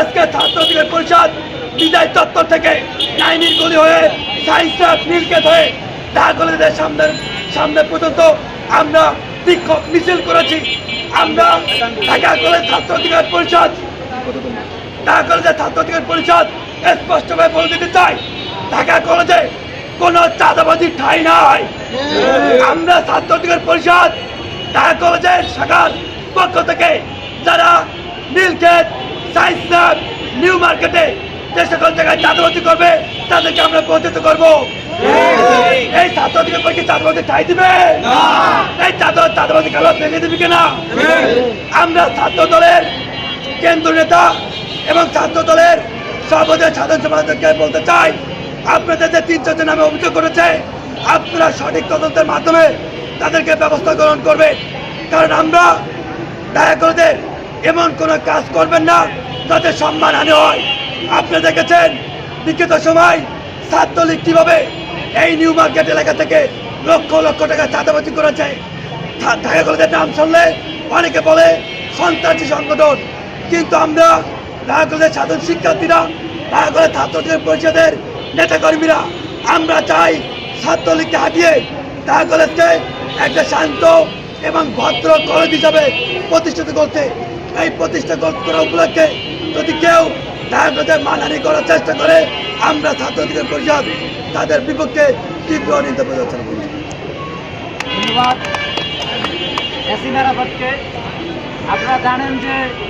আজকে ছাত্র অধিকার পরিষদ বিজয় চত্বর থেকে নাইমির গলি হয়ে সাইন্স নীলকেত হয়ে কলেজের সামনে সামনে পর্যন্ত আমরা বিক্ষোভ মিছিল করেছি। আমরা ঢাকা কলেজ ছাত্র অধিকার পরিষদ ঢাকা কলেজের ছাত্র অধিকার পরিষদ স্পষ্টভাবে বলে দিতে চাই, ঢাকা কলেজে কোনো চাঁদাবাজি ঠাঁই নাই। আমরা ছাত্র অধিকার পরিষদ, ঢাকা কলেজের শাখার পক্ষ থেকে যারা নীলক্ষেত সায়েন্স ল্যাব নিউ মার্কেটে যে সকল জায়গায় চাঁদাবাজি করবে তাদেরকে আমরা প্রতিহত করব। এই ছাত্র অধিকার পরিষদ চাঁদাবাজি ঠাই দিবে? এই চাঁদা চাঁদাবাজি খেলা ভেঙে দিবি কিনা? আমরা ছাত্র দলের কেন্দ্র নেতা এবং ছাত্র দলের সভাপতি সাধারণ সম্পাদককে বলতে চাই আপনাদের যে তিন চারজন নামে অভিযোগ করেছে আপনারা সঠিক তদন্তের মাধ্যমে তাদেরকে ব্যবস্থা গ্রহণ করবেন। কারণ আমরা দয়া করে এমন কোনো কাজ করবেন না যাতে সম্মান সম্মানহানি হয়। আপনি দেখেছেন বিগত সময় ছাত্রলীগ কীভাবে এই নিউ মার্কেট এলাকা থেকে লক্ষ লক্ষ টাকা চাঁদাবাজি করেছে। ঢাকা কলেজের নাম শুনলে অনেকে বলে সন্ত্রাসী সংগঠন। কিন্তু আমরা ঢাকা কলেজের সাধারণ শিক্ষার্থীরা, ঢাকা কলেজ ছাত্রদের পরিষদের নেতাকর্মীরা, আমরা চাই ছাত্রলীগকে হাঁটিয়ে ঢাকা কলেজকে একটা শান্ত এবং ভদ্র কলেজ হিসাবে প্রতিষ্ঠিত করতে। এই প্রতিষ্ঠা কর- করা উপলক্ষে যদি কেউ তার মধ্যে মানহানি করার চেষ্টা করে, আমরা ছাত্রদের পরিষদ তাদের বিপক্ষে তীব্র নিন্দা প্রদর্শন করছি। ধন্যবাদ। আপনারা জানেন যে